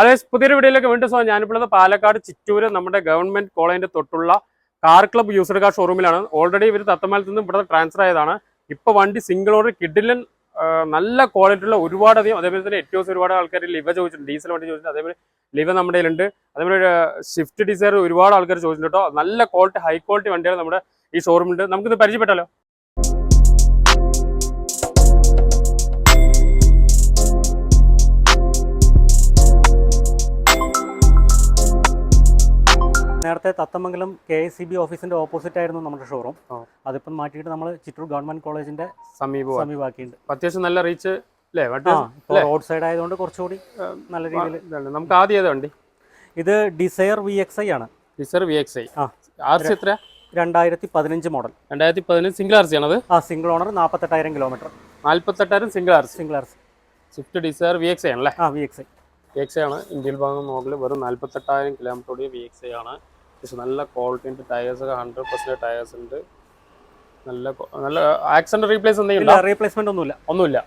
അതെ പുതിയൊരു വീഡിയോയിലേക്ക് വീണ്ടും സ്വാഗതം. ഞാനിപ്പോൾ പാലക്കാട് ചിറ്റൂര് നമ്മുടെ ഗവൺമെന്റ് കോളേജിന്റെ തൊട്ടുള്ള കാർ ക്ലബ് യൂസ്ഡ് കാർ ഷോറൂമിലാണ്. ഓൾറെഡി ഇവർ തത്തമാലത്ത് നിന്ന് ഇവിടെ ട്രാൻസ്ഫർ ആയതാണ്. ഇപ്പൊ വണ്ടി സിംഗിൾ ഓർഡർ കിഡിലൻ നല്ല ക്വാളിറ്റി ഉള്ള ഒരുപാടധികം അതേപോലെ തന്നെ ഏറ്റവും ഒരുപാട് ആൾക്കാർ ലിവ ചോദിച്ചിട്ടുണ്ട് ഡീസൽ വണ്ടി ചോദിച്ചിട്ടുണ്ട് അതേപോലെ ലിവ നമ്മുടെ കയ്യിലുണ്ട്. അതേപോലെ ഷിഫ്റ്റ് ഡിസയർ ഒരുപാട് ആൾക്കാർ ചോദിച്ചിട്ടുണ്ട് കേട്ടോ. നല്ല ക്വാളിറ്റി ഹൈ ക്വാളിറ്റി വണ്ടിയാണ് നമ്മുടെ ഈ ഷോറൂമുണ്ട് നമുക്കിത് പരിചയപ്പെട്ടാലോ? നേരത്തെ Thathamangalam K S C B ഓഫീസിന്റെ ഓപ്പോസിറ്റ് ആയിരുന്നു നമ്മുടെ ഷോറൂം. അതിപ്പം മാറ്റിയിട്ട് നമ്മൾ ചിറ്റൂർ ഗവൺമെന്റ് കോളേജിന്റെ സമീപം സമീപമാക്കിയിട്ടുണ്ട്. അത്യാവശ്യം നല്ല റീച്ച് റോഡ് സൈഡ് ആയതുകൊണ്ട് കുറച്ചുകൂടി നല്ല രീതിയിൽ. നമുക്ക് ആദ്യം ഏതാ വണ്ടി? ഇത് ഡിസയർ വി എക്സ് ഐ ആണ്. Dzire V X I R C എത്ര രണ്ടായിരത്തി പതിനഞ്ച് മോഡൽ രണ്ടായിരത്തി പതിനഞ്ച് സിംഗിൾ ആർ സി ആണത്? ആ സിംഗിൾ ഓണർ നാൽപ്പത്തെട്ടായിരം kilometre നാൽപ്പത്തെട്ടായിരം single R single R C Swift Dzire V X I ആണല്ലേ? ആ V X I V X I ആണ്. ഇന്ത്യയിൽ ഭാഗം നോക്കൽ വെറും നാൽപ്പത്തെട്ടായിരം കിലോമീറ്റർ ഓടിയ വി എക്സ് ഐ ആണ്. പക്ഷെ നല്ല ക്വാളിറ്റി ഉണ്ട്. ടയേഴ്സ് ഒക്കെ ഹൺഡ്രഡ് പെർസെന്റ് ടയേഴ്സ് ഉണ്ട്. നല്ല നല്ല ആക്സിഡന്റ് റീപ്ലേസ് എന്തെങ്കിലും റീപ്ലേസ്മെന്റ് ഒന്നുമില്ല. ഒന്നുമില്ല.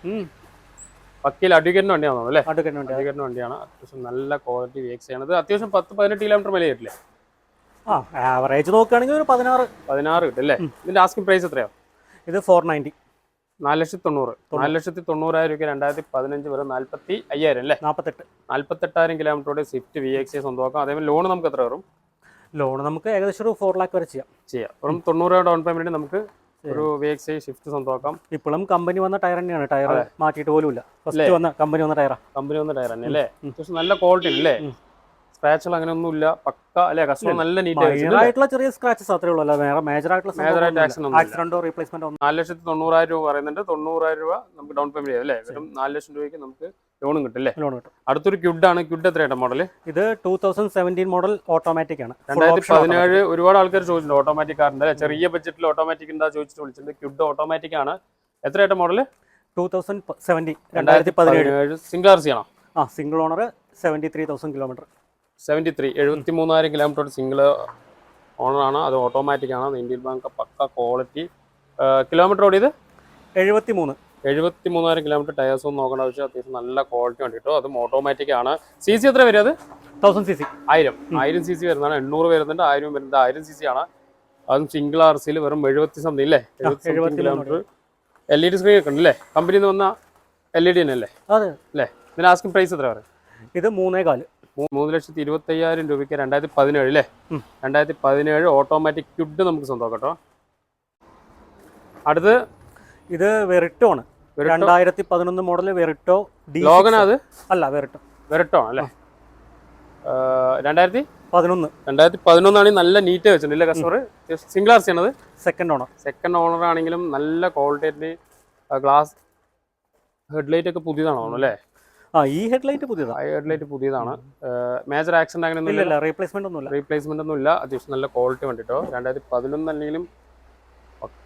വക്കീൽ അഡ്വക്കേറ്റിന് വണ്ടിയാണോ അല്ലേ? അടുക്കാൻ വണ്ടി അഡ്വക്കേറ്റിന് വണ്ടിയാണ്. അത്യാവശ്യം നല്ല ക്വാളിറ്റി വി എക്സ് ആണ്. അത്യാവശ്യം പത്ത് പതിനെട്ട് കിലോമീറ്റർ മേലെ കിട്ടില്ലേ ആ ആവറേജ് നോക്കുകയാണെങ്കിൽ ഒരു പതിനാറ്. പതിനാറ് കിട്ടും അല്ലേ? ഇതിന്റെ ആസ്കിംഗ് പ്രൈസ് എത്രയാ? ഇത് ഫോർ നയന്റി നാല് ലക്ഷത്തി തൊണ്ണൂറ് നാല് ലക്ഷത്തി തൊണ്ണൂറായിരം രൂപ രണ്ടായിരത്തി പതിനഞ്ച് വരെ നാൽപ്പത്തി അയ്യായിരം അല്ലേ നാൽപ്പത്തെട്ട് നാൽപ്പത്തെട്ടായിരം കിലോമീറ്ററോടെ സ്വിഫ്റ്റ് വി എക്സ് സ്വന്തമാക്കാം. അതേപോലെ ലോൺ നമുക്ക് എത്ര വരും? ലോൺ നമുക്ക് ഏകദേശം ഒരു ഫോർ ലാക്ക് വരെ ചെയ്യാം. ചെയ്യാം. വെറും തൊണ്ണൂറ് ഡൗൺ പേയ്മെന്റ് നമുക്ക് ഒരു വി എക്സ് ഐ ഷിഫ്റ്റ് സ്വന്തമാക്കാം. ഇപ്പോഴും കമ്പനി വന്ന ടയർ തന്നെയാണ്. ടയർ മാറ്റിയിട്ട് പോലും ഇല്ല ഫസ്റ്റ് വന്ന കമ്പനി വന്ന ടയറാ കമ്പനി വന്ന ടയർ തന്നെ അല്ലേ അത്യാവശ്യം നല്ല ക്വാളിറ്റി അല്ലേ. സ്ക്രാച്ചുകൾ അങ്ങനെ ഒന്നും ഇല്ല. പക്ക അല്ലെ? കസ്റ്റമർ നല്ല നീറ്റ് ആയിട്ടുള്ള ചെറിയ സ്ക്രാച്ചസ് അത്രേ ഉള്ളൂ. അല്ല വേറെ മേജർ ആയിട്ടുള്ള മേജർ ആയിട്ട്. ആക്സിഡന്റോ റീപ്ലേസ്മെന്റ് നാല് ലക്ഷത്തി തൊണ്ണൂറായിരം രൂപ പറയുന്നുണ്ട്. തൊണ്ണൂറായിരം രൂപ നമുക്ക് ഡൗൺ പേയ്മെന്റ് ചെയ്യാം അല്ലേ? വെറും നാല് ലക്ഷം രൂപയ്ക്ക് നമുക്ക് ലോണും കിട്ടും അല്ലേ? ലോൺ കിട്ടും. അടുത്തൊരു ക്യുഡ് ആണ് ക്യുഡ് എത്രയാണ് മോഡൽ ഇത് two thousand seventeen model automatic ആണ്. രണ്ടായിരത്തി. പതിനേഴ് ഒരുപാട് ആൾക്കാർ ചോദിച്ചിട്ടുണ്ട് ഓട്ടോമാറ്റിക് കാറിന്റെ ചെറിയ ബഡ്ജറ്റിൽ ഓട്ടോമാറ്റിക് ഉണ്ടാ ചോദിച്ചിട്ട് വിളിച്ചിട്ടുണ്ട്. ക്യുഡ് ഓട്ടോമാറ്റിക് ആണ്. എത്രയായിട്ട് മോഡൽ 2070 രണ്ടായിരത്തി പതിനേഴ്. സിംഗിൾ ആർ സി ആണോ? ആ single owner seventy three thousand kilometre seventy three എഴുപത്തി മൂന്നായിരം കിലോമീറ്റർ സിംഗിൾ ഓണറാണ് അത് ഓട്ടോമാറ്റിക് ആണ്. ഇന്ത്യൻ ബാങ്ക് പക്ക ക്വാളിറ്റി കിലോമീറ്റർ ഓടിയത്? എഴുപത്തി മൂന്ന് എഴുപത്തി മൂന്നായിരം കിലോമീറ്റർ ടയേഴ്സ് ഒന്നും നോക്കേണ്ട ആവശ്യം അത്യാവശ്യം നല്ല ക്വാളിറ്റി ഉണ്ട് കേട്ടോ. അതും ഓട്ടോമാറ്റിക് ആണ്. സി സി എത്ര വരും അത്? തൗസൻഡ് സി സി ആയിരം. ആയിരം സി സി വരുന്നതാണ്. എണ്ണൂറ് വരുന്നുണ്ട്. ആയിരം വരുന്നത് ആയിരം സി സി ആണ്. അതും സിംഗിൾ ആർ സിയിൽ വെറും എഴുപത്തി സംതിങ് അല്ലേ എഴുപത്തി kilometre L E D screen ഒക്കെ ഉണ്ടല്ലേ? കമ്പനിയിൽ നിന്ന് വന്ന എൽ ഇ ഡി തന്നെ അല്ലേ? അതെ അല്ലേ? ഇതിന് ആസ്കിംഗ് പ്രൈസ് എത്ര പറയും ഇത് മൂന്നേ കാൽ മൂന്ന് ലക്ഷത്തി ഇരുപത്തി അയ്യായിരം രൂപയ്ക്ക് രണ്ടായിരത്തി പതിനേഴ് അല്ലേ രണ്ടായിരത്തി പതിനേഴ് ഓട്ടോമാറ്റിക് ക്യുഡ് നമുക്ക് സ്വന്തം കേട്ടോ. അടുത്ത് ഇത് വെറിട്ടോ ആണ് Verito. രണ്ടായിരത്തി പതിനൊന്ന് മോഡൽ വെറിട്ടോ ഡി ലോഗന അത് അല്ല വെറിട്ടോ. വെറിട്ടോ അല്ലേ രണ്ടായിരത്തി? പതിനൊന്ന്. രണ്ടായിരത്തി പതിനൊന്നാണ് നല്ല നീറ്റ് വെച്ചിട്ടുണ്ട് ഇല്ലേ കസ്റ്റമർ സിംഗിൾ ആർ സി ആണത്? സെക്കൻഡ് ഓണർ സെക്കൻഡ് ഓണർ ആണെങ്കിലും നല്ല ക്വാളിറ്റി ഗ്ലാസ് ഹെഡ്ലൈറ്റ് ഒക്കെ പുതിയതാണോ അല്ലേ? ആ ഈ ഹെഡ്ലൈറ്റ് ഹെഡ് ഹെഡ്ലൈറ്റ് പുതിയതാണ്. മേജർ ആക്സിഡന്റ് അങ്ങനെ ഇല്ല ഇല്ല റീപ്ലേസ്മെന്റ് ഒന്നുമില്ല. റീപ്ലേസ്മെന്റ് ഒന്നും ഇല്ല അത്യാവശ്യം നല്ല ക്വാളിറ്റി വേണ്ടിട്ടോ. രണ്ടായിരത്തി പതിനൊന്ന് അല്ലെങ്കിലും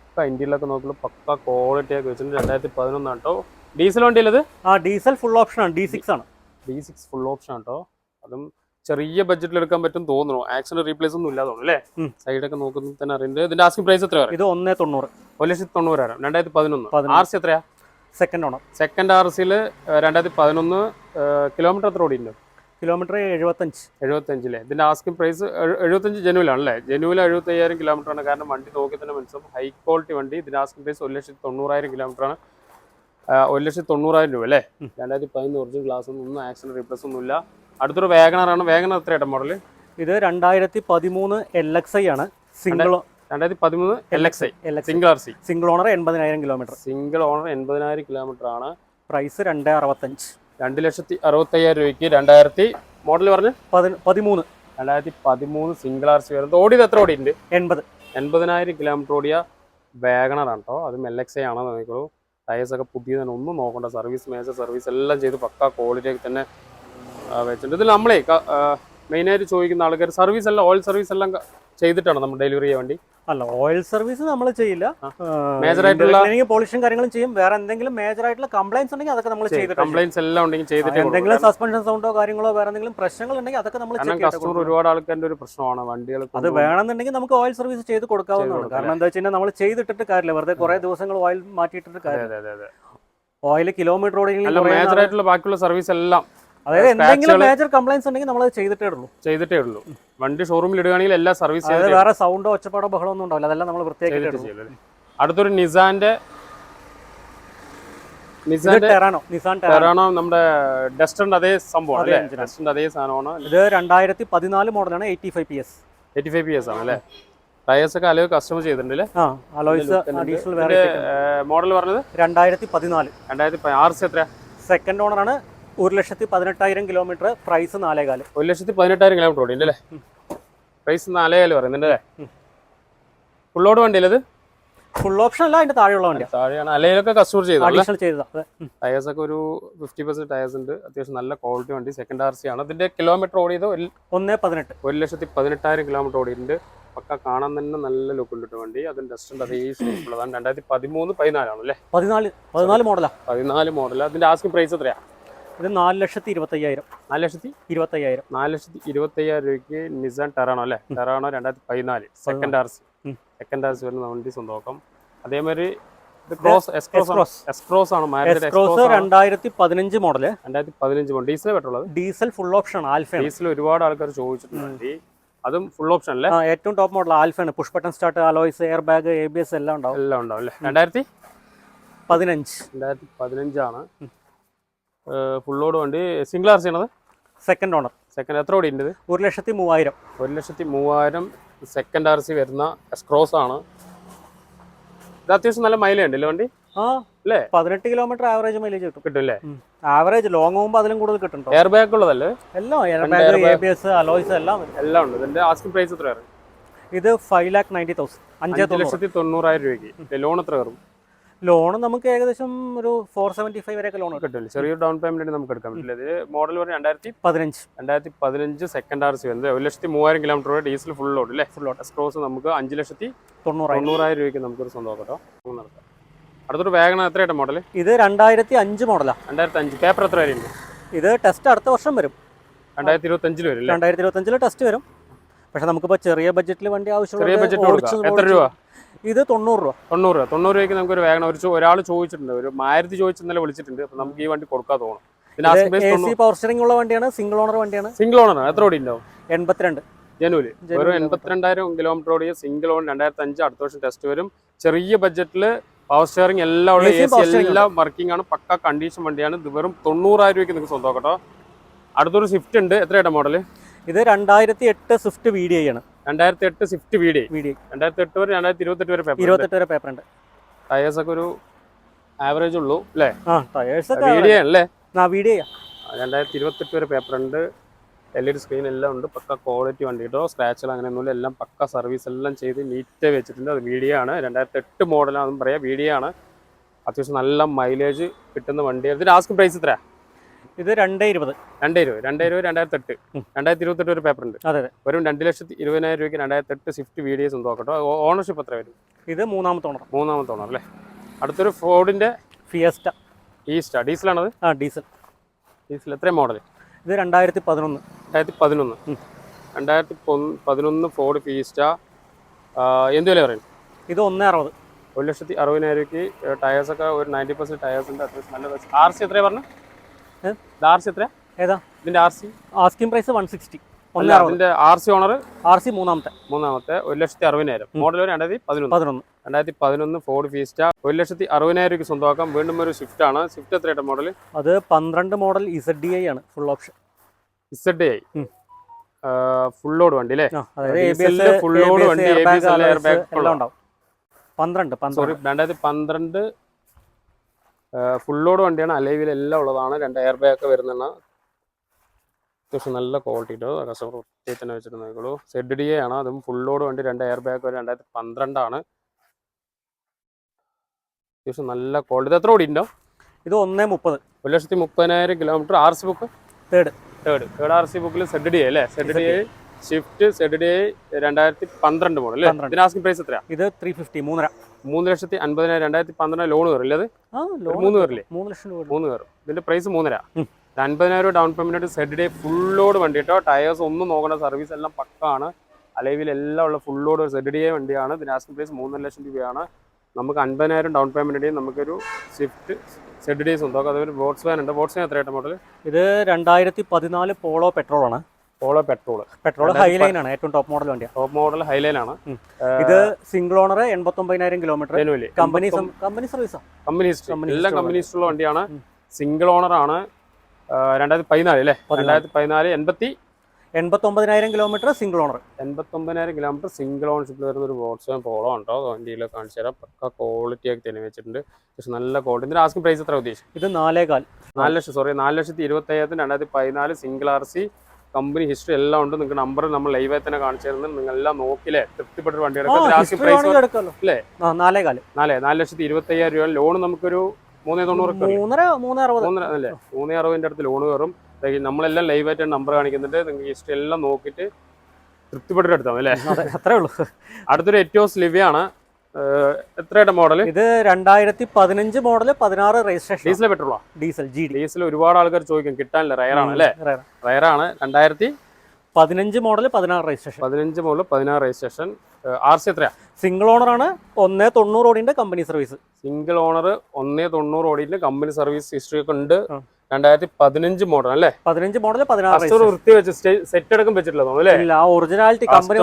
പക്ക ഇന്ത്യയിലൊക്കെ നോക്കുമ്പോൾ പക്ക ക്വാളിറ്റി ഒക്കെ വെച്ചിട്ടുണ്ട്. രണ്ടായിരത്തി പതിനൊന്നാണ് കേട്ടോ ഡീസൽ വണ്ടിയിലത് ആ ഡീസൽ ഫുൾ ഓപ്ഷൻ ആണ്. ഡി സിക്സ് ആണ്. ഡി സിക്സ് ഫുൾ ഓപ്ഷൻ കേട്ടോ അതും ചെറിയ ബഡ്ജറ്റിൽ എടുക്കാൻ പറ്റും തോന്നുന്നു. ആക്സിഡന്റ് റീപ്ലേസ് ഒന്നും ഇല്ലാതെ അല്ലേ? സൈഡ് സൈഡൊക്കെ നോക്കുന്നത് തന്നെ അറിയുന്നത്. ഇതിന്റെ ആസ്കിംഗ് പ്രൈസ് എത്ര പറയും? ഇത് ഒന്നേ തൊണ്ണൂറ്. ഒരു ലക്ഷത്തി തൊണ്ണൂറായിരം രണ്ടായിരത്തി പതിനൊന്ന് പതിനൊന്ന്. ആർ സി എത്രയാ? സെക്കൻഡ് ഓണർ സെക്കൻഡ് ആർ സിയിൽ രണ്ടായിരത്തി പതിനൊന്ന് കിലോമീറ്റർ എത്ര ഓടിയുണ്ട് കിലോമീറ്റർ എഴുപത്തഞ്ച്. എഴുപത്തഞ്ചില്ലേ ഇതിന്റെ ആസ്കിംഗ് പ്രൈസ് എഴുപത്തഞ്ച് ജനുവിലാണല്ലേ? ജനുവിൽ എഴുപത്തി അയ്യായിരം കിലോമീറ്റർ ആണ്. കാരണം വണ്ടി നോക്കി തന്നെ മനസ്സിലാവും ഹൈ ക്വാളിറ്റി വണ്ടി ഇതിന്റെ ആസ്കിംഗ് പ്രൈസ് ഒരു ലക്ഷത്തി തൊണ്ണൂറായിരം കിലോമീറ്റർ ആണ്. ഒരു ലക്ഷത്തി തൊണ്ണൂറായിരം രൂപ അല്ലേ. രണ്ടായിരത്തി പതിനൊന്ന് ഒറിജിനൽ ഗ്ലാസ് ഒന്നും ഒന്നും ആക്സിഡന്റ് റീപ്ലേസ് ഒന്നും ഇല്ല. അടുത്തൊരു വേഗണറാണ് വേഗണർ എത്രയായിട്ട് മോഡൽ ഇത് രണ്ടായിരത്തി പതിമൂന്ന് എൽ എക്സ് ഐ ആണ്. സിംഗിൾ രണ്ടായിരത്തി പതിമൂന്ന് L X I L single R C single owner എൺപതിനായിരം കിലോമീറ്റർ സിംഗിൾ ഓണർ എൺപതിനായിരം കിലോമീറ്റർ ആണ്. പ്രൈസ് രണ്ട് അറുപത്തഞ്ച്. രണ്ട് ലക്ഷത്തി അറുപത്തയ്യായിരം രൂപയ്ക്ക് രണ്ടായിരത്തി മോഡൽ പറഞ്ഞ്? പതി പതിമൂന്ന്. രണ്ടായിരത്തി പതിമൂന്ന് സിംഗിൾ ആർ സി വരുന്നത്. ഓടിയത് എത്ര ഓടിയുണ്ട് എൺപത്. എൺപതിനായിരം കിലോമീറ്റർ ഓടിയ വാഗണറാണ് കേട്ടോ അത് മെല്ലക്സേ ആണെന്ന് നോക്കിക്കോളൂ ടയേഴ്സ് ഒക്കെ പുതിയതാണ് ഒന്നും നോക്കണ്ട. സർവീസ് മേജർ സർവീസ് എല്ലാം ചെയ്ത് പക്ക ക്വാളിറ്റിയൊക്കെ തന്നെ വെച്ചിട്ടുണ്ട്. ഇതിൽ നമ്മളെ മെയിനായിട്ട് ചോദിക്കുന്ന ആൾക്കാർ സർവീസ് എല്ലാം ഓയിൽ സർവീസ് എല്ലാം ചെയ്തിട്ടാണ് നമ്മൾ ഡെലിവറി ചെയ്യാൻ വേണ്ടി? അല്ല ഓയിൽ സർവീസ് നമ്മൾ ചെയ്യില്ല. മേജർ ആയിട്ടുള്ള- പോളിഷും കാര്യങ്ങളും ചെയ്യും. വേറെ എന്തെങ്കിലും മേജർ ആയിട്ടുള്ള കംപ്ലൈൻസ് ഉണ്ടെങ്കിൽ അതൊക്കെ നമ്മൾ ചെയ്തിട്ട് കംപ്ലൈൻസ് എല്ലാം ഉണ്ടെങ്കിൽ ചെയ്തിട്ട് എന്തെങ്കിലും സസ്പെൻഷൻ സൗണ്ടോ കാര്യങ്ങളോ വേറെ എന്തെങ്കിലും പ്രശ്നങ്ങൾ ഉണ്ടെങ്കിൽ അതൊക്കെ നമ്മൾ കസ്റ്റമർ ഒരുപാട് ആൾക്കാരുടെ ഒരു പ്രശ്നമാണ്. വണ്ടികൾ അത് വേണമെന്നുണ്ടെങ്കിൽ നമുക്ക് ഓയിൽ സർവീസ് ചെയ്ത് കൊടുക്കാവുന്നതാണ്. കൊടുക്കാം, കാരണം എന്താ വെച്ചാൽ നമ്മൾ ചെയ്തിട്ടിട്ട് കാര്യമില്ല. വെറുതെ കുറെ ദിവസങ്ങൾ ഓയിൽ മാറ്റിയിട്ടിട്ട് കാര്യമില്ല. ഓയിൽ കിലോമീറ്റർ അല്ല മേജർ ആയിട്ടുള്ള ബാക്കിയുള്ള സർവീസ് എല്ലാം അതായത് എന്തെങ്കിലും മേജർ കംപ്ലൈൻസ് ഉണ്ടെങ്കിൽ നമ്മൾ ചെയ്തിട്ടേ ഉള്ളൂ. ചെയ്തിട്ടേ ഉള്ളൂ. വണ്ടി ഷോറൂമിൽ ഇടുകയാണെങ്കിൽ എല്ലാ സർവീസ് വേറെ സൗണ്ടോ ഒച്ചപ്പാടോ ബഹളോ ഒന്നും ഉണ്ടാവില്ല. അതെല്ലാം നമ്മൾ അല്ലേ അടുത്തൊരു നിസാന്റെ ടെറാണോ നമ്മുടെ ഡസ്റ്ററിന്റെ അതേ സംഭവമാണ് ഡസ്റ്ററിന്റെ അതേ സാധനമാണ്. ഇത് രണ്ടായിരത്തി പതിനാല് മോഡലാണ് eighty five P S eighty five P S ആണ് അല്ലേ? ടയേഴ്സ് ഒക്കെ അലോ കസ്റ്റമർ ചെയ്തിട്ടുണ്ട് മോഡൽ പറഞ്ഞത്? രണ്ടായിരത്തി പതിനാല് രണ്ടായിരത്തി ആർ സി എത്ര സെക്കൻഡ് ഓണറാണ് ഒരു ലക്ഷത്തി പതിനെട്ടായിരം കിലോമീറ്റർ പ്രൈസ് നാലേകാൽ. ഒരു ലക്ഷത്തി പതിനെട്ടായിരം കിലോമീറ്റർ ഓടി അല്ലേ പ്രൈസ് നാലേകാൽ പറയുന്നുണ്ട് അല്ലേ? ഫുള്ളോട് അല്ലേ ഫുൾ ഓപ്ഷൻ അല്ല അതിന്റെ താഴെയുള്ള വണ്ടി. താഴെയാണ്. അലയിലൊക്കെ കസ്റ്റമർ ചെയ്തു അഡീഷണൽ ടയേഴ്സ് ഒക്കെ ഒരു ഫിഫ്റ്റി പെർസെന്റ് ടയേഴ്സ് ഉണ്ട്. അത്യാവശ്യം നല്ല ക്വാളിറ്റി വണ്ടി സെക്കൻഡ് ആർ സി ആണ്. അതിന്റെ കിലോമീറ്റർ ഓടിയത് ഒന്നേ പതിനെട്ട്. ഒരു ലക്ഷത്തി പതിനെട്ടായിരം കിലോമീറ്റർ ഓടിയിട്ടുണ്ട്. പക്ക കാണാൻ തന്നെ നല്ല ലുക്ക് ഉണ്ട് ട്ടോ വണ്ടി. അതിന്റെ ഡസ്റ്റ് അതേ ഉള്ളതാണ്. രണ്ടായിരത്തി പതിമൂന്ന് പതിനാലാണ് അല്ലേ? പതിനാല് പതിനാല് മോഡലാ പതിനാല് മോഡൽ അതിന്റെ ആസ്കിംഗ് പ്രൈസ് എത്രയാ? ഇത് നാല് ലക്ഷത്തി ഇരുപത്തയ്യായിരം. നാല് ലക്ഷത്തി ഇരുപത്തയ്യായിരം. നാല് ലക്ഷത്തി ഇരുപത്തയ്യായിരം രൂപയ്ക്ക് നിസൺ ടെറാണോ അല്ലേ? ടെറാണോ രണ്ടായിരത്തി പതിനാല്. Second R C second R C വരുന്ന വണ്ടി സ്വന്തമാക്കാം. അതേമാതിരി രണ്ടായിരത്തി പതിനഞ്ച് മോഡൽ രണ്ടായിരത്തി പതിനഞ്ച് മോഡൽ ഡീസൽ പെട്ടുള്ളത് ഡീസൽ ഫുൾ ഓപ്ഷൻ ഡീസൽ ഒരുപാട് ആൾക്കാർ ചോദിച്ചിട്ടുണ്ട് അതും ഫുൾ ഓപ്ഷൻ അല്ലേ? ഏറ്റവും top model ആൽഫയാണ് push button start alloys air bag A B S എല്ലാം ഉണ്ടാവും. എല്ലാം ഉണ്ടാവും അല്ലേ? രണ്ടായിരത്തി? പതിനഞ്ച്. രണ്ടായിരത്തി പതിനഞ്ചാണ് ഫുള്ളോട് വണ്ടി. സിംഗിൾ ആർ സി ആണത്? സെക്കൻഡ് ഓണർ സെക്കൻഡ് എത്ര ഓടി ഉണ്ട് ഇത്? ഒരു ലക്ഷത്തി മൂവായിരം. ഒരു ലക്ഷത്തി മൂവായിരം സെക്കൻഡ് ആർ സി വരുന്ന എക്സ്ക്രോസ് ആണ്. ഇത് അത്യാവശ്യം നല്ല മൈലേജ് ഉണ്ടല്ലേ വണ്ടി? ആ അല്ലേ? പതിനെട്ട് കിലോമീറ്റർ ആവറേജ് മൈലേജ് കിട്ടും. കിട്ടും അല്ലേ? ആവറേജ് ലോങ് പോകുമ്പോൾ അതിലും കൂടുതൽ കിട്ടും എയർ ബാഗ് ഉള്ളതല്ലേ? എല്ലാം air bag airbag. A B S alloys എല്ലാം എല്ലാം ഉണ്ട്. ഇതിന്റെ ആസ്കിംഗ് പ്രൈസ് എത്രയാണ് ഇത് ഫൈവ് ലാക്ക് നയന്റി തൗസൻഡ് അഞ്ച് ലക്ഷത്തി തൊണ്ണൂറായിരം രൂപയ്ക്ക്. ലോൺ എത്ര കയറും? ലോൺ നമുക്ക് ഏകദേശം ഒരു ഫോർ സെവന്റി ഫൈവ് വരെയൊക്കെ ലോൺ കിട്ടും. കിട്ടില്ല ചെറിയൊരു ഡൗൺ പേയ്മെന്റ് നമുക്ക് എടുക്കാൻ പറ്റില്ല. ഇത് മോഡൽ പറഞ്ഞാൽ രണ്ടായിരത്തി പതിനഞ്ച്. രണ്ടായിരത്തി പതിനഞ്ച് സെക്കൻഡ് ആർ സി വരുന്നത് ഒരു ലക്ഷത്തി മൂവായിരം കിലോമീറ്റർ ഡീസൽ ഫുൾ ലോഡ് അല്ലേ ഫുൾ ലോഡ് എക്സ്ക്രോസ് നമുക്ക് അഞ്ച് ലക്ഷത്തി തൊണ്ണൂറായിരം. തൊണ്ണൂറായിരം രൂപയ്ക്ക് നമുക്കൊരു സ്വന്തം കേട്ടോ നടക്കാം അടുത്തൊരു വാഗണ എത്രയായിട്ട് മോഡൽ ഇത് രണ്ടായിരത്തി അഞ്ച് മോഡലാണ് രണ്ടായിരത്തി അഞ്ച് പേപ്പർ എത്ര വരെയുണ്ട്? ഇത് ടെസ്റ്റ് അടുത്ത വർഷം വരും. രണ്ടായിരത്തി ഇരുപത്തി അഞ്ചിൽ വരും രണ്ടായിരത്തി ഇരുപത്തഞ്ചിൽ ടെസ്റ്റ് വരും. പക്ഷെ നമുക്കിപ്പോൾ ചെറിയ ബഡ്ജറ്റിൽ വണ്ടി ചെറിയ ബഡ്ജറ്റ് ആവശ്യമുള്ള എത്ര രൂപ? ഇത് തൊണ്ണൂറ് രൂപ. തൊണ്ണൂറ് രൂപ. തൊണ്ണൂറ് രൂപയ്ക്ക് നമുക്ക് ഒരു വേഗം ഒരു ഒരാൾ ചോദിച്ചിട്ടുണ്ട്. ഒരു മാരുതി ചോദിച്ച് ഇന്നലെ വിളിച്ചിട്ടുണ്ട്. അപ്പൊ നമുക്ക് ഈ വണ്ടി കൊടുക്കാൻ തോന്നും പിന്നെ പവർ സ്റ്റിയറിംഗ് ഉള്ള വണ്ടിയാണ് സിംഗിൾ ഓണർ വണ്ടിയാണ്? സിംഗിൾ ഓണർ എത്ര ഓടി ഉണ്ടാവും? എൺപത്തിരണ്ട്. ജനുവരി. വെറും എൺപത്തിരണ്ടായിരം കിലോമീറ്റർ ഓടിയ സിംഗിൾ ഓൺ രണ്ടായിരത്തി അഞ്ച് അടുത്ത വർഷം ടെസ്റ്റ് വരും. ചെറിയ ബഡ്ജറ്റിൽ പവർ സ്റ്റിയറിംഗ് എല്ലാം ഉള്ള എ സി എല്ലാം വർക്കിംഗ് ആണ്. പക്ക കണ്ടീഷൻ വണ്ടിയാണ്. ഇത് വെറും തൊണ്ണൂറായിരം രൂപയ്ക്ക് നിങ്ങൾക്ക് സ്വന്തം കേട്ടോ. അടുത്തൊരു സ്വിഫ്റ്റ് ഉണ്ട്. എത്രയായിട്ട് മോഡൽ ഇത് രണ്ടായിരത്തി എട്ട് സ്വിഫ്റ്റ് വി ഡി ഐ ആണ്. രണ്ടായിരത്തി എട്ട് Swift V D V D രണ്ടായിരത്തി എട്ട് വരെ രണ്ടായിരത്തി ഇരുപത്തെട്ട് വരെ പേപ്പർ ഇരുപത്തെട്ട് വരെ പേപ്പർ ഉണ്ട്. ടയേഴ്സ് ഒക്കെ ഒരു ആവറേജ് ഉള്ളൂ അല്ലേ? ആ ടയേഴ്സ് വി ഡി അല്ലേ? ആ വി ഡി രണ്ടായിരത്തി ഇരുപത്തെട്ട് വരെ പേപ്പർ ഉണ്ട്. എൽ ഇ ഡി സ്ക്രീൻ എല്ലാം ഉണ്ട് പക്ക ക്വാളിറ്റി വണ്ടി കേട്ടോ സ്ക്രാച്ചുകൾ അങ്ങനെയൊന്നുമില്ല എല്ലാം പക്ക സർവീസ് എല്ലാം ചെയ്ത് നീറ്റ് വെച്ചിട്ടുണ്ട്. അത് വീഡിയോ ആണ്. രണ്ടായിരത്തി എട്ട് മോഡലാണെന്ന് പറയാം വീഡിയോ ആണ്. അത്യാവശ്യം നല്ല മൈലേജ് കിട്ടുന്ന വണ്ടിയാണ്. ഇതിന്റെ ആസ്ക് പ്രൈസ് എത്ര ഇത് രണ്ടേ ഇരുപത്. രണ്ടേ ഇരുപത്. രണ്ടേ ഇരുപത് രണ്ടായിരത്തി എട്ട്. രണ്ടായിരത്തി ഇരുപത്തെട്ട് ഒരു പേപ്പർ ഉണ്ട്. അതെ അതെ. വെറും രണ്ട് ലക്ഷത്തി ഇരുപതിനായിരം രൂപയ്ക്ക് രണ്ടായിരത്തി എട്ട് സ്വിഫ്റ്റ് വി ഡി എസ് നോക്കട്ടോ. ഓണർഷിപ്പ് എത്ര വരും? ഇത് മൂന്നാമത്തെ ഓണർ മൂന്നാമത്തെ ഓണർ അല്ലേ? അടുത്തൊരു ഫോർഡിന്റെ ഫിയസ്റ്റ ഈസ്റ്റ ഡീസലാണത് ആ ഡീസൽ ഡീസൽ എത്രയും മോഡൽ ഇത് രണ്ടായിരത്തി പതിനൊന്ന് രണ്ടായിരത്തി പതിനൊന്ന്. രണ്ടായിരത്തി പതിനൊന്ന് ഫോർഡ് ഫീസ്റ്റ എന്ത് വില പറയും? ഇത് ഒന്നേ അറുപത്. ഒരു ലക്ഷത്തി അറുപതിനായിരം രൂപയ്ക്ക് ടയേഴ്സൊക്കെ ഒരു നയന്റി പെർസെന്റ് ടയേഴ്സ് ഉണ്ട് അത്യാവശ്യം നല്ല ആർ സി എത്രയാണ് പറഞ്ഞു? ഏ? ആർ സി എത്ര ഏതാ? ഇതിന്റെ R C asking price one sixty അതിന്റെ R C owner R C മൂന്നാമത്തെ. മൂന്നാമത്തെ ഒരു ലക്ഷത്തി അറുപതിനായിരം മോഡൽ രണ്ടായിരത്തി പതിനൊന്ന്. പതിനൊന്ന് രണ്ടായിരത്തി പതിനൊന്ന് ഫോർഡ് ഫീസ്റ്റ ഒരു ലക്ഷത്തി അറുപതിനായിരം രൂപയ്ക്ക് സ്വന്തമാക്കാം. വീണ്ടും ഒരു സ്വിഫ്റ്റ് ആണ്. സ്വിഫ്റ്റ് എത്രയായിട്ട് മോഡൽ അത് പന്ത്രണ്ട് മോഡൽ ഇസഡ് ഡി ഐ ആണ്. Full option Z I full load വണ്ടി അല്ലേ full load വണ്ടി, പന്ത്രണ്ട് സോറി രണ്ടായിരത്തി പന്ത്രണ്ട് ഫുൾ ലോഡ് വണ്ടിയാണ്. അലൈവിൽ എല്ലാം ഉള്ളതാണ്. രണ്ട് എയർ ബാഗ് ഒക്കെ വരുന്നതാണ് അത്യാവശ്യം നല്ല ക്വാളിറ്റി ഇട്ടോ കസ്റ്റമർ പ്രത്യേകിച്ച് തന്നെ വെച്ചിട്ട് നോക്കുള്ളൂ സെഡ് ഡി എ ആണ്. അതും ഫുൾ ലോഡ് വണ്ടി രണ്ട് എയർ ബാഗ് വരെ രണ്ടായിരത്തി പന്ത്രണ്ടാണ്. അത്യാവശ്യം നല്ല ക്വാളിറ്റി എത്ര ഓടി ഉണ്ടോ ഇത് ഒന്നേ മുപ്പത്. ഒരു ലക്ഷത്തി മുപ്പതിനായിരം kilometre R C book third third third R C ബുക്കിൽ സെഡ് ഡി എ അല്ലേ? Z D shift Z D രണ്ടായിരത്തി പന്ത്രണ്ട് മോഡൽ ഇതിനാസ്കിംഗ് പന്ത്രണ്ട്. ഇതിന് ആസ്കിംഗ് പ്രൈസ് എത്രയാ? ഇത് ത്രീ ഫിഫ്റ്റി മൂന്നര. മൂന്ന് ലക്ഷത്തി അൻപതിനായിരം രണ്ടായിരത്തി പന്ത്രണ്ട് ലോൺ കയറില്ല അത് മൂന്ന് കയറില്ലേ മൂന്ന് ലക്ഷം മൂന്ന് കയറും ഇതിന്റെ പ്രൈസ് മൂന്നര. അൻപതിനായിരം down payment Z D full load വണ്ടി കേട്ടോ. ടയേഴ്സ് ഒന്നും നോക്കണ്ട സർവീസ് എല്ലാം പക്കാണ്. അലൈവിൽ എല്ലാം ഉള്ള ഫുൾ ലോഡ് ഒരു സെഡ് ഡേ വണ്ടിയാണ്. ഇതിന് ആസ്കിംഗ് പ്രൈസ് മൂന്നര ലക്ഷം രൂപയാണ്. നമുക്ക് അൻപതിനായിരം ഡൗൺ പേയ്മെന്റ് നമുക്കൊരു സ്വിഫ്റ്റ് സെഡ് ഡി അതൊരു ബോട്ട്സ് വാൻ ഉണ്ട്. ബോട്ട്സ് വാൻ എത്രയായിട്ട് മോഡൽ ഇത് രണ്ടായിരത്തി പതിനാല് പോളോ പെട്രോൾ ആണ്. പോളോ പെട്രോൾ പെട്രോൾ ഹൈലൈൻ ആണ് ഏറ്റവും ടോപ്പ് മോഡൽ വണ്ടിയാണ് ടോപ്പ് മോഡൽ ഹൈലൈൻ ആണ്. ഇത് സിംഗിൾ ഓണർ എൺപത്തൊമ്പതിനായിരം കിലോമീറ്റർ കമ്പനി കമ്പനി സർവീസാ കമ്പനി എല്ലാം ഉള്ള വണ്ടിയാണ്. സിംഗിൾ ഓണർ ആണ്. രണ്ടായിരത്തി പതിനാല് അല്ലേ? രണ്ടായിരത്തി പതിനാല് എൺപത്തി എൺപത്തൊമ്പതിനായിരം കിലോമീറ്റർ സിംഗിൾ ഓണർ എൺപത്തൊമ്പതിനായിരം കിലോമീറ്റർ സിംഗിൾ ഓണർഷിപ്പിൽ വരുന്ന ഒരു ബോട്ട്സ് പോളോ ഉണ്ടോ? വണ്ടിയിൽ കാണിച്ചു തരാം. പക്ക ക്വാളിറ്റി ആക്കി തന്നെ വെച്ചിട്ടുണ്ട്. പക്ഷെ നല്ല ക്വാളിറ്റി ഇതിന്റെ ആസ്കിംഗ് പ്രൈസ് എത്ര ഉദ്ദേശിച്ചു ഇത് നാലേകാൽ. നാല് ലക്ഷം സോറി നാല് ലക്ഷത്തി ഇരുപത്തി അയ്യായിരത്തിന് രണ്ടായിരത്തി പതിനാല് single R C company history എല്ലാം ഉണ്ട്. നിങ്ങൾക്ക് നമ്പർ നമ്മൾ ലൈവായി തന്നെ കാണിച്ചു തരുന്നത് നിങ്ങൾ എല്ലാം നോക്കില്ലേ തൃപ്തിപ്പെട്ട വണ്ടി പ്രൈസ് അല്ലേ? നാല് നാല് ലക്ഷത്തി ഇരുപത്തി അയ്യായിരം രൂപ. ലോൺ നമുക്കൊരു മൂന്നേ തൊണ്ണൂറ്. മൂന്നര മൂന്ന് അറുപത്. അല്ലേ? മൂന്നേ അറുപതിന്റെ അടുത്ത് ലോൺ കയറും നമ്മളെല്ലാം ലൈവായിട്ട് നമ്പർ കാണിക്കുന്നുണ്ട്. നിങ്ങൾക്ക് ഹിസ്റ്ററി എല്ലാം നോക്കിയിട്ട് തൃപ്തിപ്പെട്ടിട്ട് എടുത്താൽ മതി അല്ലേ അത്രേ ഉള്ളൂ. അടുത്തൊരു ഏറ്റവും ലിവിയാണ് എത്രയുടെ മോഡൽ ഇത് രണ്ടായിരത്തി പതിനഞ്ച് മോഡൽ പതിനാറ് രജിസ്ട്രേഷൻ ഡീസൽ പെട്രോളാ ഡീസൽ ജി ഡീസൽ ഒരുപാട് ആൾക്കാർ ചോദിക്കും കിട്ടാനില്ല റയറാണ് അല്ലേ? റയറാണ് രണ്ടായിരത്തി പതിനഞ്ച് മോഡൽ പതിനാറ് രജിസ്ട്രേഷൻ പതിനഞ്ച് മോഡൽ പതിനാറ് രജിസ്ട്രേഷൻ ആർ സി എത്രയാ? സിംഗിൾ ഓണർ ആണ് ഒന്നേ തൊണ്ണൂറ് ഓടിന്റെ കമ്പനി സർവീസ് സിംഗിൾ ഓണർ ഒന്നേ തൊണ്ണൂറ് ഓടിന്റെ കമ്പനി സർവീസ് ഹിസ്റ്ററി ഒക്കെ ഉണ്ട്. രണ്ടായിരത്തി പതിനഞ്ച് മോഡൽ അല്ലേ? പതിനഞ്ച് മോഡൽ പതിനാറ്. വൃത്തി വെച്ച് സെറ്റ് അടക്കം വെച്ചിട്ടില്ല അല്ലേ? ഒറിജിനാലിറ്റി കമ്പനി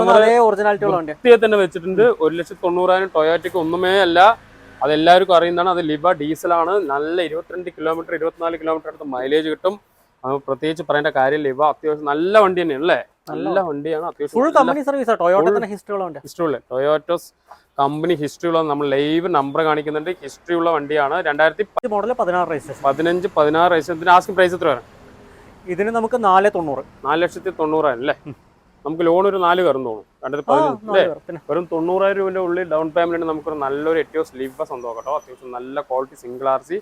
ഒറിജിനാലിറ്റി വൃത്തിയെ തന്നെ വെച്ചിട്ടുണ്ട്. ഒരു ലക്ഷത്തി തൊണ്ണൂറായിരം ടൊയാറ്റയ്ക്ക് ഒന്നുമേ അല്ല. അതെല്ലാവർക്കും അറിയുന്നതാണ്. അത് ലിബ ഡീസലാണ് നല്ല ഇരുപത്തിരണ്ട് കിലോമീറ്റർ ഇരുപത്തിനാല് കിലോമീറ്റർ അടുത്ത് മൈലേജ് കിട്ടും. അത് പ്രത്യേകിച്ച് പറയേണ്ട കാര്യം ലിബ അത്യാവശ്യം നല്ല വണ്ടി തന്നെയാണ് അല്ലേ? നല്ല വണ്ടിയാണ് ഫുൾ അത്യാവശ്യം കമ്പനി സർവീസ് ഹിസ്റ്ററി ഉള്ള ഹിസ്റ്ററി ഉള്ള ടൊയോറ്റോസ് കമ്പനി ഹിസ്റ്ററി ഉള്ള നമ്മൾ ലൈവ് നമ്പർ കാണിക്കുന്നുണ്ട്. ഹിസ്റ്ററി ഉള്ള വണ്ടിയാണ്. രണ്ടായിരത്തി മോഡൽ പതിനാറ് റേസ് പതിനഞ്ച് പതിനാറ് രജിസ്ട്രേഷന് ആസ്കിംഗ് പ്രൈസ് എത്ര വരാം? ഇതിന് നമുക്ക് നാല് തൊണ്ണൂറ്. നാല് ലക്ഷത്തി തൊണ്ണൂറായിരം അല്ലേ? നമുക്ക് ലോൺ ഒരു നാല് കയറും തോന്നും രണ്ടായിരത്തി പതിനഞ്ച് വെറും തൊണ്ണൂറായിരം രൂപയുടെ ഉള്ളിൽ ഡൗൺ പേയ്മെന്റ് നമുക്കൊരു നല്ലൊരു എറ്റിയോസ് ലീവ് സ്വന്തം കേട്ടോ. അത്യാവശ്യം നല്ല ക്വാളിറ്റി സിംഗിൾ ആർ സി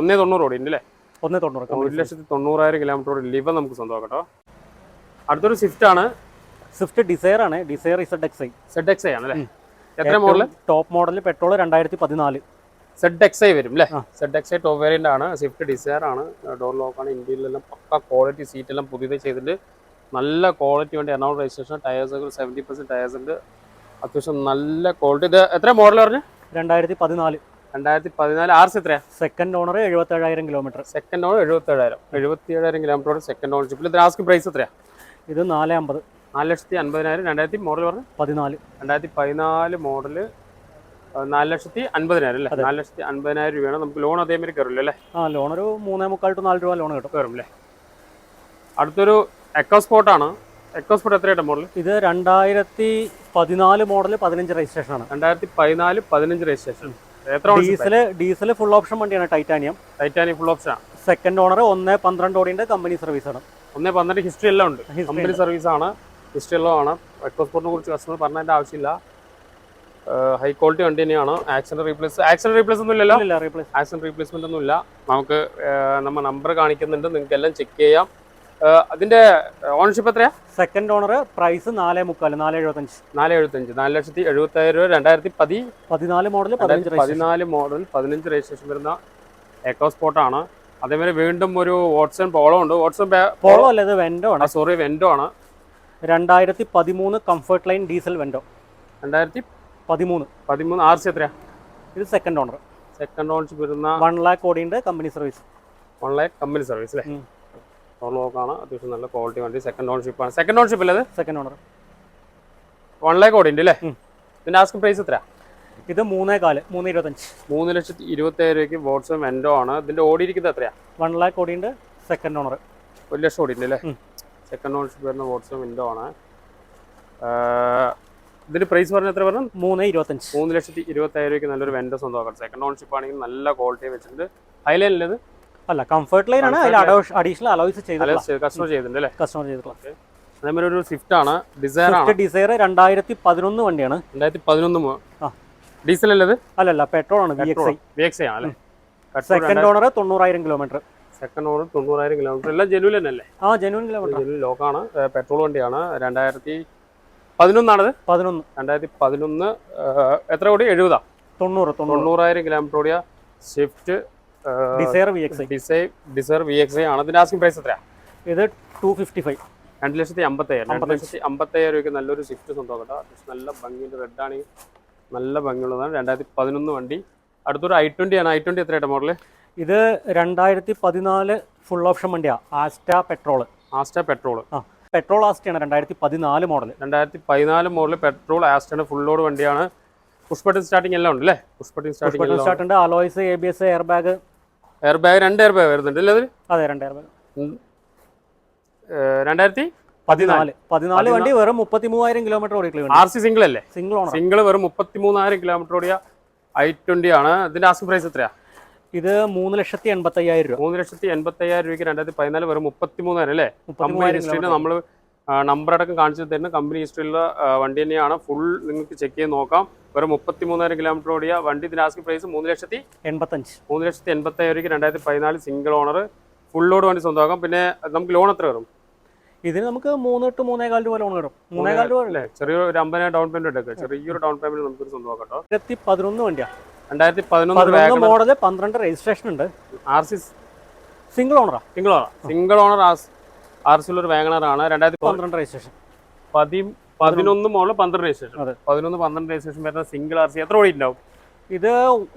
ഒന്നേ തൊണ്ണൂറ് ഓടി ഉണ്ട് അല്ലേ? ഒന്ന് തൊണ്ണൂറ് ഒരു ലക്ഷത്തി തൊണ്ണൂറായിരം കിലോമീറ്റർ ലിവ നമുക്ക് സ്വന്തം കേട്ടോ. അടുത്തൊരു സ്വിഫ്റ്റ് ആണ്. സ്വിഫ്റ്റ് ഡിസയർ ആണ്. Dzire Z X I Z X I ആണ് അല്ലേ? എത്ര മോഡൽ ടോപ്പ് മോഡൽ പെട്രോൾ രണ്ടായിരത്തി പതിനാല് സെഡ് എക്സ് ഐ വരും അല്ലേ? Z X I top variant ആണ്. സ്വിഫ്റ്റ് ഡിസയർ ആണ്. ഡോർ ലോക്ക് ആണ്. ഇന്ത്യയിലെല്ലാം പക്ക ക്വാളിറ്റി സീറ്റ് എല്ലാം പുതിയത് ചെയ്തിട്ടുണ്ട്. നല്ല ക്വാളിറ്റി വേണ്ടി. എറണാകുളം രജിസ്ട്രേഷൻ ടയേഴ്സ് ഒക്കെ സെവന്റി പെർസെന്റ് ടയേഴ്സ് ഉണ്ട്. അത്യാവശ്യം നല്ല ക്വാളിറ്റി ഇത് എത്ര മോഡൽ പറഞ്ഞു? രണ്ടായിരത്തി പതിനാല് രണ്ടായിരത്തി പതിനാല് ആർ സി എത്രയാ? സെക്കൻഡ് ഓണർ എഴുപത്തേഴായിരം കിലോമീറ്റർ സെക്കൻഡ് ഓണർ എഴുപത്തേഴായിരം. എഴുപത്തി ഏഴായിരം കിലോമീറ്റർ സെക്കൻഡ് ഓണർഷിപ്പിൽ ഇത് ആസ്ക് പ്രൈസ് എത്രയാ? ഇത് നാല് അമ്പത്. നാല് ലക്ഷത്തി അൻപതിനായിരം രണ്ടായിരത്തി മോഡൽ പറഞ്ഞു? പതിനാല്. രണ്ടായിരത്തി പതിനാല് മോഡൽ നാല് ലക്ഷത്തി അൻപതിനായിരം അല്ലേ. നാല് ലക്ഷത്തി അൻപതിനായിരം രൂപയാണ്. നമുക്ക് ലോൺ അതേമാതിരി കയറില്ല അല്ലേ? ആ ലോൺ ഒരു മൂന്നേ മുക്കാൽ ടു നാല് രൂപ ലോൺ കിട്ടും. കയറും അല്ലേ? അടുത്തൊരു എക്കോസ്പോർട്ട് ആണ്. എക്കോസ്പോർട്ട് എത്രയായിട്ട് മോഡൽ ഇത് രണ്ടായിരത്തി പതിനാല് മോഡൽ പതിനഞ്ച് രജിസ്ട്രേഷൻ ആണ്. രണ്ടായിരത്തി പതിനാല് പതിനഞ്ച് രജിസ്ട്രേഷൻ എത്ര ഡീസൽ ഡീസൽ ഫുൾ ഓപ്ഷൻ വണ്ടിയാണ് ടൈറ്റാനിയം ടൈറ്റാനിയം ഫുൾ ഓപ്ഷൻ ആണ് സെക്കൻഡ് ഓണർ ഒന്ന് പന്ത്രണ്ട് ഓടിന്റെ കമ്പനി സർവീസ് ആണ്. ഒന്നേ പന്ത്രണ്ട് ഹിസ്റ്ററി എല്ലാം ഉണ്ട്. കമ്പനി സർവീസ് ആണ് ഹിസ്റ്ററി എല്ലാം ആണ്. എക്കോസ്പോർട്ടിനെ കുറിച്ച് കസ്റ്റമർ പറഞ്ഞതിന്റെ ആവശ്യമില്ല. ഹൈ ക്വാളിറ്റി വണ്ടി തന്നെയാണ്. ആക്സിഡന്റ് റീപ്ലേസ് ആക്സിഡന്റ് റീപ്ലേസ് ഒന്നും ഇല്ലല്ലോ? ആക്സിഡന്റ് റീപ്ലേസ്മെന്റ് ഒന്നും ഇല്ല. നമുക്ക് നമ്മൾ നമ്പർ കാണിക്കുന്നുണ്ട്. നിങ്ങൾക്ക് എല്ലാം ചെക്ക് ചെയ്യാം. അതിന്റെ ഓണർഷിപ്പ് എത്രയാ? സെക്കൻഡ് ഓണർ പ്രൈസ് നാല് മുക്കാൽ നാല് എഴുപത്തഞ്ച്. നാല് എഴുപത്തഞ്ച്. നാല് ലക്ഷത്തി എഴുപത്തായിരം രൂപ രണ്ടായിരത്തി പതി പതിനാല് മോഡൽ പതിനാല് മോഡൽ പതിനഞ്ച് രജിസ്ട്രേഷൻ വരുന്ന എക്കോസ്പോർട്ടാണ് അതേമാതിരി വീണ്ടും ഒരു വാട്സൺ പോളോ ഉണ്ട്. വാട്സൺ പോളോ അല്ല ഇത് വെൻഡോ ആണ്. സോറി വെൻഡോ ആണ്. രണ്ടായിരത്തി പതിമൂന്ന് കംഫർട്ട് ലൈൻ ഡീസൽ വെൻഡോ രണ്ടായിരത്തി പതിമൂന്ന്. പതിമൂന്ന് ആർ സി എത്രയാ? ഇത് സെക്കൻഡ് ഓണർ സെക്കൻഡ് ഓണർ വരുന്ന one lakh കോടിയുണ്ട് company service one lakh company service അല്ലേ? ാണ് ആണ്. അത്യാവശ്യം നല്ല ക്വാളിറ്റി വണ്ടി. സെക്കൻഡ് ഓണർഷിപ്പ് ആണ്. സെക്കൻഡ് ഓണർഷിപ്പ് അല്ലേ സെക്കൻഡ് ഓണർ വൺ ലാക്ക് ഓടിയുണ്ട് അല്ലേ. ഇതിന്റെ ആസ്കിംഗ് പ്രൈസ് എത്രയാ? ഇത് മൂന്നേ കാൽ മൂന്ന് ഇരുപത്തഞ്ച്. മൂന്ന് ലക്ഷത്തി ഇരുപത്തി ഏഴ് രൂപയ്ക്ക് ബോട്ട്സ് വെൻഡോ ആണ്. ഇതിന്റെ ഓടിയിരിക്കുന്നത് എത്രയാ? വൺ ലാക്ക് ഓടിയുണ്ട് സെക്കൻഡ് ഓണർ ഒരു ലക്ഷം ഓടിയിട്ടുണ്ട് അല്ലേ? സെക്കൻഡ് ഓണർഷിപ്പ് വരുന്ന ബോട്ട്സ് മെൻഡോ ആണ്. ഇതിന്റെ പ്രൈസ് പറഞ്ഞ എത്ര പറഞ്ഞു? മൂന്ന് ഇരുപത്തഞ്ച്. മൂന്ന് ലക്ഷത്തി ഇരുപത്തേഴ് രൂപയ്ക്ക് നല്ലൊരു വെൻഡോ സ്വന്തമാക്കാം സെക്കൻഡ് ഓണർഷിപ്പ് ആണെങ്കിൽ നല്ല ക്വാളിറ്റി വെച്ചിട്ടുണ്ട്. ഹൈലൈനിൽ ഇത്? അല്ല കംഫർട്ട് ലൈൻ ആണ്. അതിൽ അഡീഷണൽ അലോയ്സ് കസ്റ്റമർ ചെയ്തിട്ടുണ്ട് അല്ലേ? കസ്റ്റമർ ചെയ്തിട്ടുള്ള. അതേമാതിരി ഒരു സ്വിഫ്റ്റ് ആണ്. ഡിസയർ ആണ്. ഡിസയർ രണ്ടായിരത്തി പതിനൊന്ന് വണ്ടിയാണ്. രണ്ടായിരത്തി പതിനൊന്ന് ആ. ഡീസൽ അല്ലത് അല്ലല്ല പെട്രോൾ ആണ് ഐ സെക്കൻഡ് ഓണർ തൊണ്ണൂറായിരം കിലോമീറ്റർ സെക്കൻഡ് ഓണർ തൊണ്ണൂറായിരം കിലോമീറ്റർ എല്ലാം ജനുവൽ തന്നെ അല്ലേ ആ ജനുവൻ കിലോമീറ്റർ ലോക്കാണ് പെട്രോൾ വണ്ടിയാണ്. രണ്ടായിരത്തി പതിനൊന്നാണത്? പതിനൊന്ന്. രണ്ടായിരത്തി പതിനൊന്ന് എത്ര കോടി എഴുപതാ? തൊണ്ണൂറ് തൊണ്ണൂറ്. തൊണ്ണൂറായിരം കിലോമീറ്റർ ഓടിയ Swift Dzire V X I desire Dzire V X ആണ്. അതിന്റെ ആസ്കിംഗ് പ്രൈസ് എത്രയാ? ഇത് ടു ഫിഫ്റ്റി ഫൈവ് രണ്ട് ലക്ഷത്തി അമ്പത്തയ്യായിരം. രണ്ട് ലക്ഷത്തി അമ്പത്തയ്യായിരം രൂപയ്ക്ക് നല്ലൊരു സ്വിഫ്റ്റ് സ്വന്തം അത്യാവശ്യം നല്ല ഭംഗിയുടെ റെഡ് ആണെങ്കിൽ നല്ല ഭംഗിയുള്ളതാണ്. രണ്ടായിരത്തി പതിനൊന്ന് വണ്ടി. അടുത്തൊരു ഐ ട്വന്റി ആണ്. ഐ ട്വന്റി എത്രയായിട്ട് മോഡൽ? ഇത് രണ്ടായിരത്തി പതിനാല് ഫുൾ ഓപ്ഷൻ വണ്ടിയാണ് ആസ്റ്റ പെട്രോൾ ആസ്റ്റ പെട്രോൾ ആ പെട്രോൾ ആസ്റ്റയാണ് രണ്ടായിരത്തി പതിനാല് മോഡൽ രണ്ടായിരത്തി പതിനാല് മോഡൽ പെട്രോൾ ആസ്റ്റയുടെ ഫുൾ ലോഡ് വണ്ടിയാണ്. പുഷ്പട്ടിൻ സ്റ്റാർട്ടിംഗ് എല്ലാം ഉണ്ട് അല്ലേ പുഷ്പട്ടിൻ സ്റ്റാർട്ടിംഗ് സ്റ്റാർട്ട് ഉണ്ട് alloys A B S air bag air bag രണ്ട് എയർ ബാഗ് വരുന്നുണ്ട് അല്ലേ അതിൽ അതെ രണ്ട് എയർ ബാഗ് രണ്ടായിരത്തി പതിനാല്. പതിനാല്. വണ്ടി വെറും മുപ്പത്തി മൂവായിരം കിലോമീറ്റർ ഓടിയിട്ടുള്ള ആർ സി സിംഗിൾ അല്ലേ? Single owner. സിംഗിൾ വെറും മുപ്പത്തി മൂന്നായിരം കിലോമീറ്റർ ഓടിയ ഐ ട്വന്റി ആണ്. ഇതിന്റെ ആസ്കിംഗ് പ്രൈസ് എത്രയാ? ഇത് മൂന്ന് ലക്ഷത്തി എൺപത്തി അയ്യായിരം രൂപ. മൂന്ന് ലക്ഷത്തി എൺപത്തി അയ്യായിരം രൂപയ്ക്ക് രണ്ടായിരത്തി പതിനാല് വെറും മുപ്പത്തി മൂന്നായിരം അല്ലേ കമ്പനി ഹിസ്റ്ററിയിൽ നമ്മൾ നമ്പർ അടക്കം കാണിച്ചു തരുന്ന കമ്പനി ഹിസ്റ്ററിയിലുള്ള വണ്ടി തന്നെയാണ്. ഫുൾ നിങ്ങൾക്ക് ചെക്ക് ചെയ്ത് നോക്കാം. വെറും മുപ്പത്തി മൂന്നായിരം കിലോമീറ്റർ ഓടിയ വണ്ടി ഇതിന്റെ ആസ്കിംഗ് പ്രൈസ് മൂന്ന് ലക്ഷത്തി എൺപത്തഞ്ച്. മൂന്ന് ലക്ഷത്തി എൺപത്തി അയ്യായിരം രൂപയ്ക്ക് രണ്ടായിരത്തി പതിനാല് സിംഗിൾ ഓണർ ഫുൾ ലോഡ് വണ്ടി സ്വന്തമാക്കാം. പിന്നെ നമുക്ക് ലോൺ എത്ര വരും? ഇതിന് നമുക്ക് മൂന്ന് തൊട്ട് മൂന്നേകാൽ രൂപ ലോൺ കിട്ടും. മൂന്നേകാൽ രൂപ അല്ലേ? ചെറിയൊരു അമ്പതിനായിരം ഡൗൺ പേയ്മെന്റ് എടുക്കുക ചെറിയൊരു ഡൗൺ പേയ്മെന്റ് നമുക്കൊരു സ്വന്തമാക്കാം കേട്ടോ. രണ്ടായിരത്തി പതിനൊന്ന് വണ്ടിയാ. രണ്ടായിരത്തി പതിനൊന്ന് മോഡൽ പന്ത്രണ്ട് രജിസ്ട്രേഷൻ ഉണ്ട്. R C single ഓണറാ single owner single owner R C ഒരു വാഗണറാണ് രണ്ടായിരത്തി പന്ത്രണ്ട് രജിസ്ട്രേഷൻ പതി പതിനൊന്ന് മോഡൽ പന്ത്രണ്ട് രജിസ്ട്രേഷൻ അതെ. പതിനൊന്ന് പന്ത്രണ്ട് രജിസ്ട്രേഷൻ വരുന്ന സിംഗിൾ ആർ സി എത്ര ഓടി ഉണ്ടാവും? ഇത്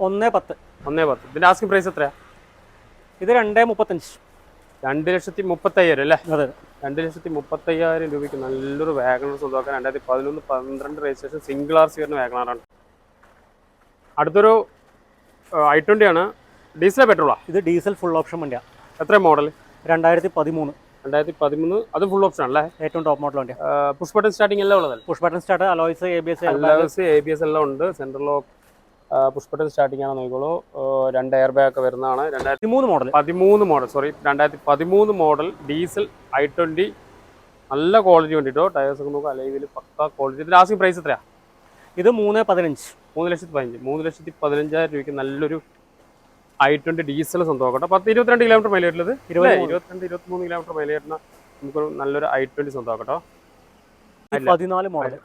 ഒന്നേ പത്ത്. ഒന്നേ പത്ത്. ഇതിന്റെ ആസ്കിംഗ് പ്രൈസ് എത്രയാ? ഇത് രണ്ടേ മുപ്പത്തഞ്ച്. രണ്ട് ലക്ഷത്തി മുപ്പത്തയ്യായിരം അല്ലേ? അതെ. രണ്ട് ലക്ഷത്തി മുപ്പത്തയ്യായിരം രൂപയ്ക്ക് നല്ലൊരു വാഗണർ സ്വന്തമാക്കാൻ രണ്ടായിരത്തി പതിനൊന്ന് പന്ത്രണ്ട് രജിസ്ട്രേഷൻ സിംഗിൾ ആർ സി വരുന്ന വാഗണറാണ്. അടുത്തൊരു ഐ ട്വന്റി ആണ് ഡീസൽ പെട്രോളാ ഇത് ഡീസൽ ഫുൾ ഓപ്ഷൻ വണ്ടിയാണ് എത്ര മോഡൽ രണ്ടായിരത്തി പതിമൂന്ന് രണ്ടായിരത്തി പതിമൂന്ന് അത് ഫുൾ ഓപ്ഷൻ ആണല്ലേ? ഏറ്റവും ടോപ്പ് മോഡൽ വണ്ടിയാണ് പുഷ്പട്ടൻ സ്റ്റാർട്ടിംഗ് എല്ലാം ഉള്ളതല്ലേ? Push button start alloys A B S A B S എല്ലാം ഉണ്ട്. സെൻട്രൽ ലോക്ക് പുഷ്പട്ടൻ സ്റ്റാർട്ടിംഗ് ആണ് നോക്കിക്കോളൂ. രണ്ട് എയർ ബാഗ് ഒക്കെ വരുന്നതാണ്. രണ്ടായിരത്തി മൂന്ന് മോഡൽ പതിമൂന്ന് മോഡൽ സോറി രണ്ടായിരത്തി പതിമൂന്ന് മോഡൽ ഡീസൽ ഐ ട്വന്റി നല്ല ക്വാളിറ്റി വേണ്ടിട്ടോ ടയേഴ്സ് ഒക്കെ നോക്കുക അലൈവിൽ പക്ക ക്വാളിറ്റി ഇതിന്റെ ആസ്കിംഗ് പ്രൈസ് എത്രയാ? ഇത് മൂന്ന് പതിനഞ്ച്. മൂന്ന് ലക്ഷത്തി പതിനഞ്ച്. മൂന്ന് ലക്ഷത്തി പതിനഞ്ചായിരം രൂപയ്ക്ക് നല്ലൊരു ഐ ട്വന്റി ഡീസൽ സ്വന്തമാക്കട്ടെ പത്ത് ഇരുപത്തിരണ്ട് കിലോമീറ്റർ മൈലേജ് ഉള്ളത് ഇരുപത്തിമൂന്ന്. ഇരുപത്തിരണ്ട് ഇരുപത്തിമൂന്ന് കിലോമീറ്റർ മൈലേജ് വരുന്ന നമുക്കൊരു നല്ലൊരു ഐ ട്വന്റി സ്വന്തമാക്കട്ടോ പതിനാല് മോഡൽ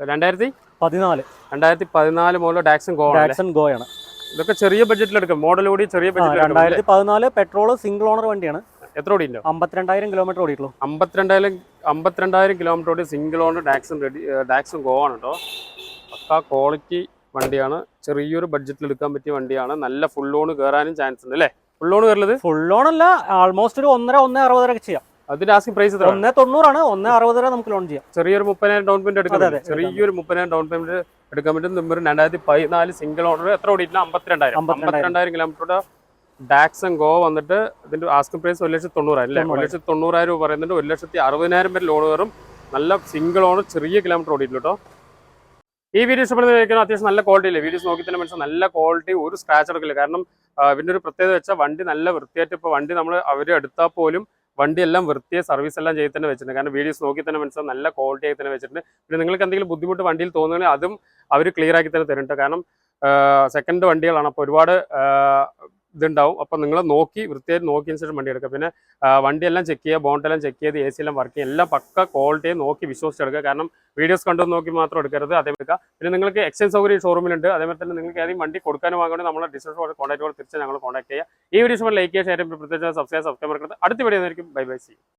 രണ്ടായിരത്തി? പതിനാല്. രണ്ടായിരത്തി പതിനാല് മുതൽ ഡാക്സൺ ഗോ ഡാക്സൺ ഗോയാണ് ഇതൊക്കെ ചെറിയ ബഡ്ജറ്റിൽ എടുക്കാം. മോഡൽ കൂടി ചെറിയ ബഡ്ജറ്റിൽ രണ്ടായിരത്തി പതിനാല് പെട്രോൾ സിംഗിൾ ഓണർ വണ്ടിയാണ്. എത്ര ഓടി അമ്പത്തിരണ്ടായിരം കിലോമീറ്റർ ഓടിയിട്ടുള്ളൂ. അമ്പത്തിരണ്ടായിരം അമ്പത്തിരണ്ടായിരം കിലോമീറ്റർ ഓടി single owner Datsun redi Datsun Go ആണ് കേട്ടോ പക്കാ ക്വാളിറ്റി വണ്ടിയാണ്. ചെറിയൊരു ബഡ്ജറ്റിൽ എടുക്കാൻ പറ്റിയ വണ്ടിയാണ്. നല്ല ഫുൾ ലോൺ കയറാനും ചാൻസ് ഉണ്ട് അല്ലേ? ഫുൾ ലോൺ കയറുന്നത് ഫുൾ ലോൺ അല്ല ആൾമോസ്റ്റ് ഒരു ഒന്നര ഒന്നര അറുപതരൊക്കെ ചെയ്യാം. അതിന്റെ ആസ്കിംഗ് പ്രൈസ് ഒന്നേ തൊണ്ണൂറാണ് ഒന്നേ വരെ നമുക്ക് ലോൺ ചെയ്യാം. ചെറിയൊരു മുപ്പതിനായിരം ഡൗൺ പേയ്മെന്റ് എടുക്കാം ചെറിയൊരു മുപ്പതിനായിരം ഡൗൺ പേയ്മെന്റ് എടുക്കാൻ പറ്റും. നമ്പർ രണ്ടായിരത്തി പതിനാല് സിംഗിൾ ഓണർ എത്ര ഓടിയിട്ടില്ല? അമ്പത്തിരണ്ടായിരം. അമ്പത്തിരണ്ടായിരം. കിലോമീറ്ററുടെ ഡാക്സൺ ഗോ വന്നിട്ട് ഇതിന്റെ ആസ്കിംഗ് പ്രൈസ് ഒരു ലക്ഷത്തി തൊണ്ണൂറായിരം അല്ലേ? ഒരു. ലക്ഷത്തി തൊണ്ണൂറായിരം രൂപ പറയുന്നുണ്ട്. ഒരു ലക്ഷത്തി അറുപതിനായിരം വരെ ലോൺ വരും നല്ല സിംഗിൾ ഓണർ ചെറിയ കിലോമീറ്റർ ഓടിയിട്ടില്ല കേട്ടോ ഈ വീഡിയോ ഇഷ്ടപ്പെടുന്ന അത്യാവശ്യം നല്ല ക്വാളിറ്റി ഇല്ലേ വീഡിയോസ് നോക്കി തന്നെ മനസ്സിലാവും. നല്ല ക്വാളിറ്റി ഒരു സ്ക്രാച്ച് എടുക്കില്ല. കാരണം ഇതിന്റെ ഒരു പ്രത്യേകത വെച്ചാൽ വണ്ടി നല്ല വൃത്തിയായിട്ട് ഇപ്പോൾ വണ്ടി നമ്മൾ അവർ എടുത്താൽ പോലും വണ്ടി എല്ലാം വൃത്തിയെ സർവീസ് എല്ലാം ചെയ്ത് തന്നെ വെച്ചിട്ടുണ്ട്. കാരണം വീഡിയോസ് നോക്കി തന്നെ മനസ്സിലാവും നല്ല ക്വാളിറ്റി ആയി തന്നെ വെച്ചിട്ടുണ്ട്. പിന്നെ നിങ്ങൾക്ക് എന്തെങ്കിലും ബുദ്ധിമുട്ട് വണ്ടിയിൽ തോന്നുകയാണെങ്കിൽ അതും അവർ ക്ലിയർ ആക്കി തന്നെ തരുന്നുണ്ട് കാരണം സെക്കൻഡ് വണ്ടികളാണ്. അപ്പോൾ ഒരുപാട് ഇതുണ്ടാവും. അപ്പോൾ നിങ്ങൾ നോക്കി വൃത്തിയായിട്ട് നോക്കിയതിന് ശേഷം വണ്ടി എടുക്കുക. പിന്നെ വണ്ടിയെല്ലാം ചെക്ക് ചെയ്യുക ബോണ്ടെല്ലാം ചെക്ക് ചെയ്ത് എ സി എല്ലാം വർക്ക് ചെയ്യുക എല്ലാം പക്ക ക്വാളിറ്റിയെ നോക്കി വിശ്വസിച്ചെടുക്കുക. കാരണം വീഡിയോസ് കണ്ടു നോക്കി മാത്രം എടുക്കരുത്. അതേ എടുക്കുക. പിന്നെ നിങ്ങൾക്ക് എക്സ്ചേഞ്ച് സൗകര്യം ഷോറൂമിലുണ്ട് അതേപോലെ തന്നെ നിങ്ങൾക്ക് ഏതെങ്കിലും വണ്ടി കൊടുക്കാനും വാങ്ങണമെങ്കിൽ നമ്മളെ ഡിസ്കസ് കോൺടാക്ട് തിരിച്ച് ഞങ്ങൾ കോൺടാക്ട് ചെയ്യുക. ഈ വീഡിയോസ് ലൈക്ക് ചെയ്യുക ഷെയർ പ്രത്യേകിച്ച് സബ്സ്ക്രൈബ് സബ്സ്ക്രൈബ് അടുത്ത വീഡിയോ ആയിരിക്കും. Bye bye see